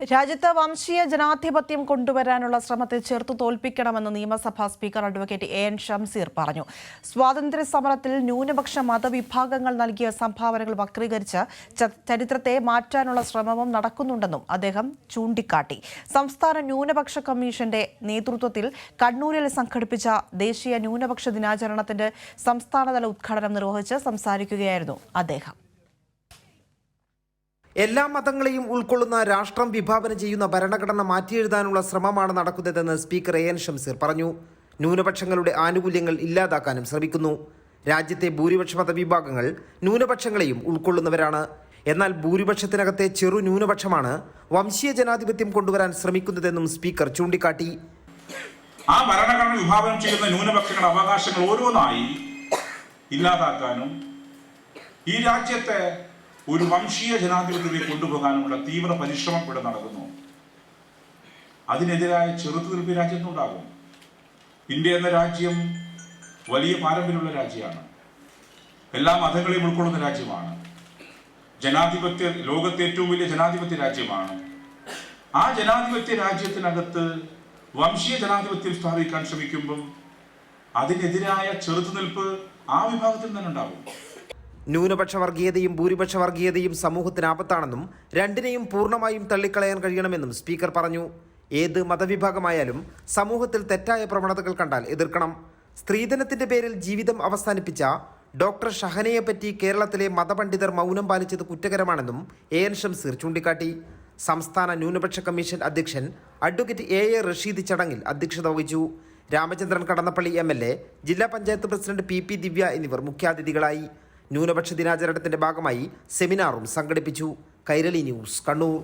രാജ്യത്ത് വംശീയ ജനാധിപത്യം കൊണ്ടുവരാനുള്ള ശ്രമത്തെ ചെറുത്തു തോൽപ്പിക്കണമെന്ന് നിയമസഭാ speaker advocate A N Shamseer പറഞ്ഞു. സ്വാതന്ത്ര്യ സമരത്തിൽ ന്യൂനപക്ഷ മതവിഭാഗങ്ങൾ നൽകിയ സംഭാവനകൾ വക്രീകരിച്ച് ചരിത്രത്തെ മാറ്റാനുള്ള ശ്രമവും നടക്കുന്നുണ്ടെന്നും അദ്ദേഹം ചൂണ്ടിക്കാട്ടി. സംസ്ഥാന ന്യൂനപക്ഷ കമ്മീഷന്റെ നേതൃത്വത്തിൽ കണ്ണൂരിൽ സംഘടിപ്പിച്ച ദേശീയ ന്യൂനപക്ഷ ദിനാചരണത്തിന്റെ സംസ്ഥാനതല ഉദ്ഘാടനം നിർവഹിച്ച് സംസാരിക്കുകയായിരുന്നു അദ്ദേഹം. എല്ലാ മതങ്ങളെയും ഉൾക്കൊള്ളുന്ന രാഷ്ട്രം വിഭാവനം ചെയ്യുന്ന ഭരണഘടന മാറ്റിയെഴുതാനുള്ള ശ്രമമാണ് നടക്കുന്നതെന്ന് സ്പീക്കർ എ എൻ ഷംസീർ പറഞ്ഞു. ന്യൂനപക്ഷങ്ങളുടെ ആനുകൂല്യങ്ങൾ ഇല്ലാതാക്കാനും ശ്രമിക്കുന്നു. രാജ്യത്തെ ഭൂരിപക്ഷ മതവിഭാഗങ്ങൾ ന്യൂനപക്ഷങ്ങളെയും ഉൾക്കൊള്ളുന്നവരാണ്. എന്നാൽ ഭൂരിപക്ഷത്തിനകത്തെ ചെറു ന്യൂനപക്ഷമാണ് വംശീയ ജനാധിപത്യം കൊണ്ടുവരാൻ ശ്രമിക്കുന്നതെന്നും സ്പീക്കർ ചൂണ്ടിക്കാട്ടി. ആ ഭരണഘടന വിഭാവനം ചെയ്യുന്ന ന്യൂനപക്ഷങ്ങളുടെ അവകാശങ്ങൾ ഓരോന്നായി ഇല്ലാതാക്കാനും ഈ രാജ്യത്തെ ഒരു വംശീയ ജനാധിപത്യത്തെ കൊണ്ടുപോകാനുമുള്ള തീവ്ര പരിശ്രമം ഇവിടെ നടക്കുന്നു. അതിനെതിരായ ചെറുത്തുനിൽപ്പ് രാജ്യത്തുണ്ടാകും ഇന്ത്യ എന്ന രാജ്യം വലിയ പാരമ്പര്യമുള്ള രാജ്യമാണ്. എല്ലാ മതങ്ങളെയും ഉൾക്കൊള്ളുന്ന രാജ്യമാണ്. ജനാധിപത്യ ലോകത്തെ ഏറ്റവും വലിയ ജനാധിപത്യ രാജ്യമാണ്. ആ ജനാധിപത്യ രാജ്യത്തിനകത്ത് വംശീയ ജനാധിപത്യം സ്ഥാപിക്കാൻ ശ്രമിക്കുമ്പം അതിനെതിരായ ചെറുത്തുനിൽപ്പ് ആ വിഭാഗത്തിൽ തന്നെ ഉണ്ടാകും. ന്യൂനപക്ഷ വർഗീയതയും ഭൂരിപക്ഷ വർഗീയതയും സമൂഹത്തിന് ആപത്താണെന്നും രണ്ടിനെയും പൂർണമായും തള്ളിക്കളയാൻ കഴിയണമെന്നും സ്പീക്കർ പറഞ്ഞു. ഏത് മതവിഭാഗമായാലും സമൂഹത്തിൽ തെറ്റായ പ്രവണതകൾ കണ്ടാൽ എതിർക്കണം. സ്ത്രീധനത്തിന്റെ പേരിൽ ജീവിതം അവസാനിപ്പിച്ച ഡോക്ടർ ഷഹനയെ പറ്റി കേരളത്തിലെ മതപണ്ഡിതർ മൗനം പാലിച്ചത് കുറ്റകരമാണെന്നും എ എൻ ഷംസീർ ചൂണ്ടിക്കാട്ടി. സംസ്ഥാന ന്യൂനപക്ഷ കമ്മീഷൻ അധ്യക്ഷൻ അഡ്വക്കേറ്റ് എ എ റഷീദ് ചടങ്ങിൽ അധ്യക്ഷത വഹിച്ചു. രാമചന്ദ്രൻ കടന്നപ്പള്ളി എ ജില്ലാ panchayat president P P Divya എന്നിവർ മുഖ്യാതിഥികളായി. ന്യൂനപക്ഷ ദിനാചരണത്തിന്റെ ഭാഗമായി സെമിനാറും സംഘടിപ്പിച്ചു. കൈരളി ന്യൂസ് കണ്ണൂർ.